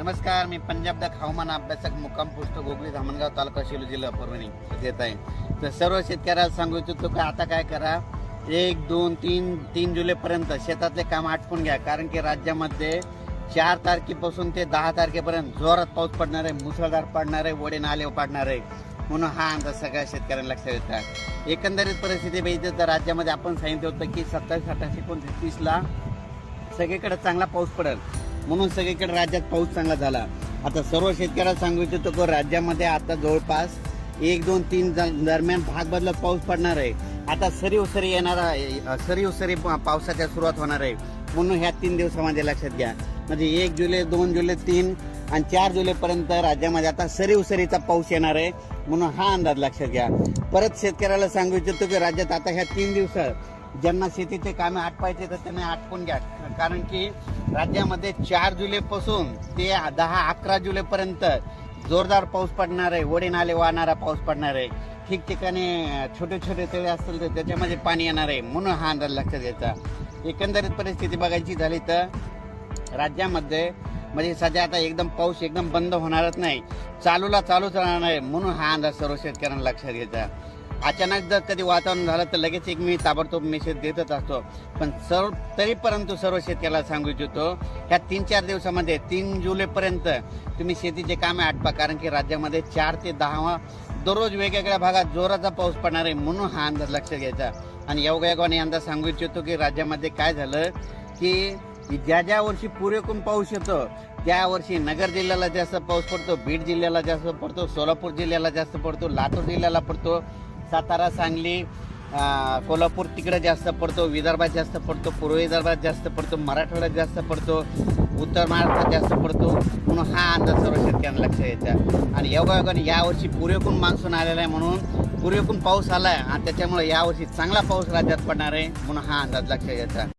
नमस्कार मी पंजाब द हवामान अभ्यासक मुक्काम पोस्ट गोगली धामणगाव तालुका शेलू जिल्हा परभणी देत आहे. तर सर्व शेतकऱ्याला सांगू इच्छितो की आता काय करा एक दोन तीन तीन जुलैपर्यंत शेतातले काम आटपून घ्या. कारण की राज्यामध्ये चार तारखेपासून ते दहा तारखेपर्यंत जोरात पाऊस पडणार आहे मुसळधार पडणार आहे वडे नाले पाडणार आहे. म्हणून हा अंदाज सगळ्या शेतकऱ्यांना लक्षात येतात एकंदरीत परिस्थिती बघितली तर राज्यामध्ये आपण सांगितलं होतं की सत्तावीस अठ्ठावीस एकोणतीस तीसला सगळीकडे चांगला पाऊस पडेल. म्हणून सगळीकडे राज्यात पाऊस चांगला झाला. आता सर्व शेतकऱ्याला सांगू इच्छितो की राज्यामध्ये आता जवळपास एक दोन तीन दरम्यान भाग बदलत पाऊस पडणार आहे. आता सरी उसरी येणारा सरी उसरी पावसाच्या सुरुवात होणार आहे. म्हणून ह्या तीन दिवसामध्ये लक्षात घ्या. म्हणजे एक जुलै दोन जुलै तीन आणि चार जुलैपर्यंत राज्यामध्ये आता सरी उसरीचा पाऊस येणार आहे. म्हणून हा अंदाज लक्षात घ्या. परत शेतकऱ्याला सांगू इच्छितो की राज्यात आता ह्या तीन दिवसात ज्यांना शेतीचे कामे आटपायचे तर त्यांना आटपून घ्या. कारण की राज्यामध्ये चार जुलैपासून ते दहा अकरा जुलैपर्यंत जोरदार पाऊस पडणार आहे. वडे नाले वाहणारा पाऊस पडणार आहे. ठिकठिकाणी छोटे छोटे तळे असतील तर त्याच्यामध्ये पाणी येणार आहे. म्हणून हा अंदाज लक्षात घ्यायचा. एकंदरीत परिस्थिती बघायची झाली तर राज्यामध्ये म्हणजे सध्या आता एकदम पाऊस एकदम बंद होणारच नाही. चालूला चालूच राहणार आहे. म्हणून हा अंदाज सर्व शेतकऱ्यांना लक्षात घ्यायचा. अचानक जर कधी वातावरण झालं तर लगेच एक मी ताबडतोब मेसेज देतच असतो. पण सर्व तरी परंतु सर्व शेतकऱ्याला सांगू इच्छितो ह्या तीन चार दिवसामध्ये तीन जुलैपर्यंत तुम्ही शेतीचे कामे आटपा. कारण की राज्यामध्ये चार ते दहा दररोज वेगवेगळ्या भागात जोराचा पाऊस पडणार आहे म्हणून हा अंदाज लक्षात घ्यायचा. आणि योगायोगाने अंदाज सांगू इच्छितो की राज्यामध्ये काय झालं की ज्या ज्या वर्षी पुरेकून पाऊस येतो त्या वर्षी नगर जिल्ह्याला जास्त पाऊस पडतो बीड जिल्ह्याला जास्त पडतो सोलापूर जिल्ह्याला जास्त पडतो लातूर जिल्ह्याला पडतो. सातारा सांगली कोल्हापूर तिकडे जास्त पडतो विदर्भात जास्त पडतो पूर्व विदर्भात जास्त पडतो मराठवाड्यात जास्त पडतो उत्तर महाराष्ट्रात जास्त पडतो. म्हणून हा अंदाज सर्व शेतकऱ्यांना लक्षात यायचा आणि योगायोगाने यावर्षी पुरेकून मान्सून आलेला आहे म्हणून पुरेपूर पाऊस आला आहे आणि त्याच्यामुळे यावर्षी चांगला पाऊस राज्यात पडणार आहे म्हणून हा अंदाज लक्षात यायचा